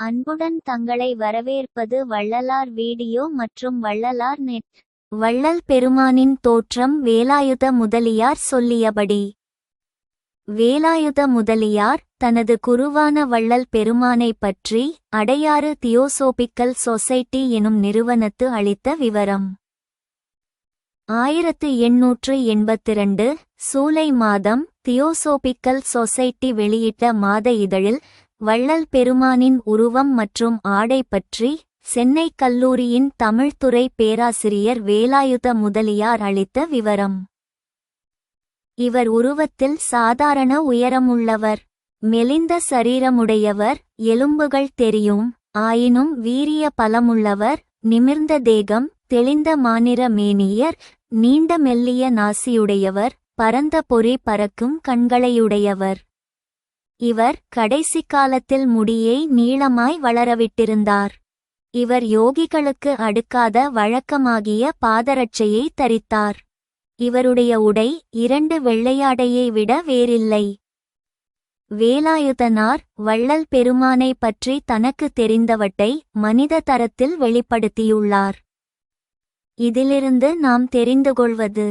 அன்புடன் தங்களை வரவேற்பது வள்ளலார் வீடியோ மற்றும் வள்ளலார் நெட் வள்ளல் பெருமானின் தோற்றம் வேலாயுத முதலியார் சொல்லியபடி. வேலாயுத முதலியார் தனது குருவான வள்ளல் பெருமானைப் பற்றி அடையாறு தியோசோபிக்கல் சொசைட்டி எனும் நிறுவனத்து அளித்த விவரம். ஆயிரத்து எண்ணூற்று எண்பத்திரண்டு சூலை மாதம் தியோசோபிக்கல் சொசைட்டி வெளியிட்ட மாத இதழில் வள்ளல் பெருமானின் உருவம் மற்றும் ஆடை பற்றி சென்னை கல்லூரியின் தமிழ்துறை பேராசிரியர் வேலாயுத முதலியார் அளித்த விவரம். இவர் உருவத்தில் சாதாரண உயரமுள்ளவர். மெலிந்த சரீரமுடையவர். எலும்புகள் தெரியும். ஆயினும் வீரிய பலமுள்ளவர். நிமிர்ந்த தேகம். தெளிந்த மாநிற மேனியர். நீண்ட மெல்லிய நாசியுடையவர். பரந்த பொறி பறக்கும் கண்களையுடையவர். இவர் கடைசி காலத்தில் முடியை நீளமாய் வளரவிட்டிருந்தார். இவர் யோகிகளுக்கு அடுக்காத வழக்கமாகிய பாதரட்சையை தரித்தார். இவருடைய உடை இரண்டு வெள்ளையாடையை விட வேறில்லை. வேலாயுதனார் வள்ளல் பெருமானை பற்றி தனக்கு தெரிந்தவற்றை மனித தரத்தில் வெளிப்படுத்தியுள்ளார். இதிலிருந்து நாம் தெரிந்து கொள்வது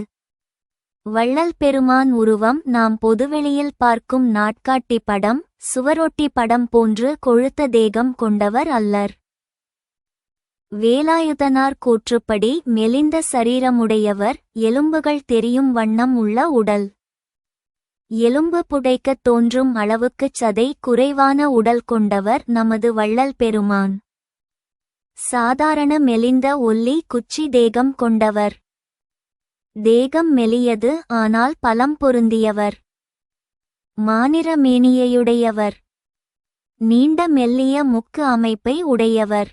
வள்ளல் பெருமான் உருவம் நாம் பொதுவெளியில் பார்க்கும் நாட்காட்டி படம் சுவரொட்டி படம் போன்று கொழுத்த தேகம் கொண்டவர் அல்லர். வேலாயுதனார் கூற்றுப்படி மெலிந்த சரீரமுடையவர் எலும்புகள் தெரியும் வண்ணம் உள்ள உடல். எலும்பு புடைக்கத் தோன்றும் அளவுக்குச் சதை குறைவான உடல் கொண்டவர் நமது வள்ளல் பெருமான். சாதாரண மெலிந்த ஒல்லி குச்சி தேகம் கொண்டவர். தேகம் மெலியது ஆனால் பலம் பொருந்தியவர். மானிற மேனியையுடையவர். நீண்ட மெல்லிய முக்கு அமைப்பை உடையவர்.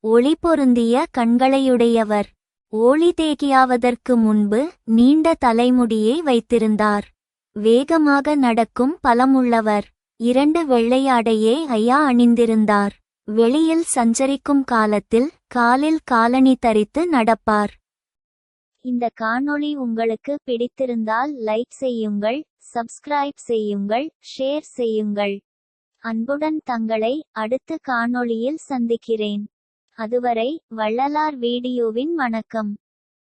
ஒளி பொருந்திய கண்களையுடையவர். ஓளி தேகியாவதற்கு முன்பு நீண்ட தலைமுடியை வைத்திருந்தார். வேகமாக நடக்கும் பலமுள்ளவர். இரண்டு வெள்ளையாடையே ஐயா அணிந்திருந்தார். வெளியில் சஞ்சரிக்கும் காலத்தில் காலில் காலணி தரித்து நடப்பார். இந்த காணொளி உங்களுக்கு பிடித்திருந்தால் லைக் செய்யுங்கள் சப்ஸ்கிரைப் செய்யுங்கள் ஷேர் செய்யுங்கள். அன்புடன் தங்களை அடுத்த காணொளியில் சந்திக்கிறேன். அதுவரை வள்ளலார் வீடியோவின் வணக்கம்.